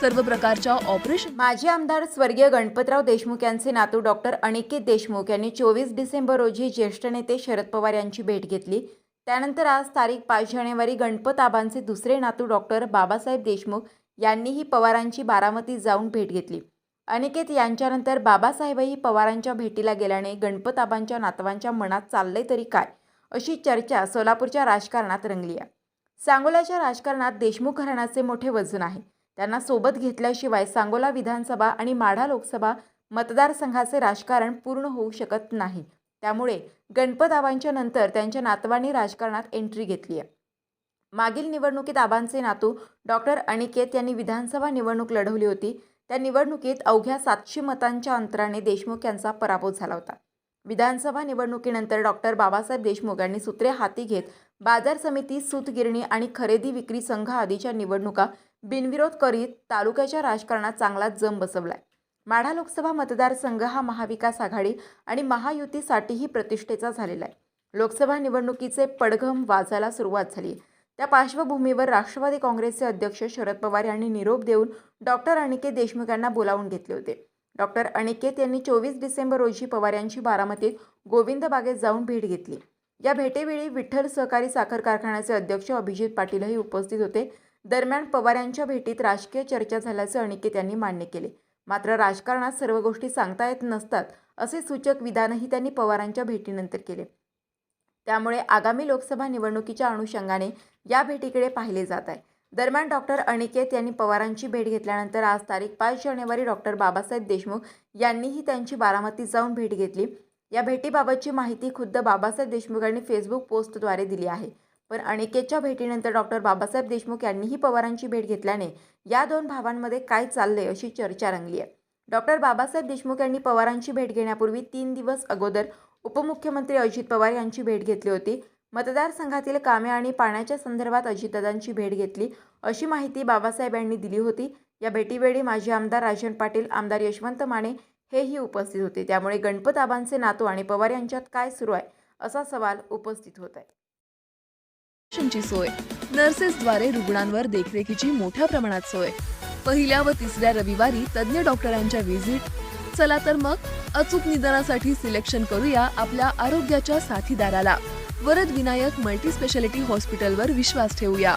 सर्व प्रकारच्या ऑपरेशन. माजी आमदार स्वर्गीय गणपतराव देशमुख यांचे नातू डॉक्टर अनिकेत देशमुख यांनी चोवीस डिसेंबर रोजी ज्येष्ठ नेते शरद पवार यांची भेट घेतली. त्यानंतर आज तारीख पाच जानेवारी गणपत आबांचे दुसरे नातू डॉक्टर बाबासाहेब देशमुख यांनीही पवारांची बारामती जाऊन भेट घेतली. अनिकेत यांच्यानंतर बाबासाहेबही पवारांच्या भेटीला गेल्याने गणपत आबांच्या नातवांच्या मनात चाललंय तरी काय अशी चर्चा सोलापूरच्या राजकारणात रंगली आहे. सांगोल्याच्या राजकारणात देशमुख घराण्याचे मोठे वजन आहे. त्यांना सोबत घेतल्याशिवाय सांगोला विधानसभा आणि माढा लोकसभा मतदारसंघाचे राजकारण पूर्ण होऊ शकत नाही. त्यामुळे गणपत आबांच्या नंतर त्यांच्या नातवांनी राजकारणात एंट्री घेतली आहे. मागील निवडणुकीत आबांचे नातू डॉक्टर अनिकेत यांनी विधानसभा निवडणूक लढवली होती. त्या निवडणुकीत अवघ्या सातशे मतांच्या अंतराने देशमुख यांचा पराभव झाला होता. विधानसभा निवडणुकीनंतर डॉक्टर बाबासाहेब देशमुख यांनी सूत्रे हाती घेत बाजार समिती सूतगिरणी आणि खरेदी विक्री संघ आदीच्या निवडणुका बिनविरोध करीत तालुक्याच्या राजकारणात चांगलाच जम बसवलाय. माढा लोकसभा मतदारसंघ हा महाविकास आघाडी आणि महायुतीसाठीही प्रतिष्ठेचा झालेला आहे. लोकसभा निवडणुकीचे पडघम वाजायला सुरुवात झाली त्या पार्श्वभूमीवर राष्ट्रवादी काँग्रेसचे अध्यक्ष शरद पवार यांनी निरोप देऊन डॉक्टर अनिकेत देशमुख यांना बोलावून घेतले होते. डॉक्टर अनिकेत यांनी चोवीस डिसेंबर रोजी पवार यांची बारामतीत गोविंद बागेत जाऊन भेट घेतली. या भेटेवेळी विठ्ठल सहकारी साखर कारखान्याचे अध्यक्ष अभिजित पाटीलही उपस्थित होते. दरम्यान पवार यांच्या भेटीत राजकीय चर्चा झाल्याचं अनिकेत यांनी मान्य केले. मात्र राजकारणात सर्व गोष्टी सांगता येत नसतात असे सूचक विधानही त्यांनी पवारांच्या भेटीनंतर केले. त्यामुळे आगामी लोकसभा निवडणुकीच्या अनुषंगाने या भेटीकडे पाहिले जात आहे. दरम्यान डॉक्टर अनिकेत यांनी पवारांची भेट घेतल्यानंतर आज तारीख पाच जानेवारी डॉक्टर बाबासाहेब देशमुख यांनीही त्यांची बारामतीत जाऊन भेट घेतली. या भेटीबाबतची माहिती खुद्द बाबासाहेब देशमुख यांनी फेसबुक पोस्टद्वारे दिली आहे. पण अनेकेच्या भेटीनंतर डॉक्टर बाबासाहेब देशमुख यांनीही पवारांची भेट घेतल्याने या दोन भावांमध्ये काय चाललंय अशी चर्चा रंगली आहे डॉक्टर बाबासाहेब देशमुख यांनी पवारांची भेट घेण्यापूर्वी तीन दिवस अगोदर उपमुख्यमंत्री अजित पवार यांची भेट घेतली होती. मतदारसंघातील कामे आणि पाण्याच्या संदर्भात अजितदादांची भेट घेतली अशी माहिती बाबासाहेब यांनी दिली होती. या भेटीवेळी माजी आमदार राजन पाटील आमदार यशवंत माने हेही उपस्थित होते. त्यामुळे गणपत आबांचे नातू आणि पवार यांच्यात काय सुरू आहे असा सवाल उपस्थित होत आहे. सोय. नर्सेसद्वारे रुग्णांवर देखरेखीची मोठ्या प्रमाणात सोय. पहिल्या व तिसऱ्या रविवारी तज्ज्ञ डॉक्टरांच्या व्हिजिट. चला तर मग अचूक निदानासाठी सिलेक्शन करूया आपल्या आरोग्याच्या साथीदाराला. वरद विनायक मल्टी स्पेशालिटी हॉस्पिटलवर विश्वास ठेवूया.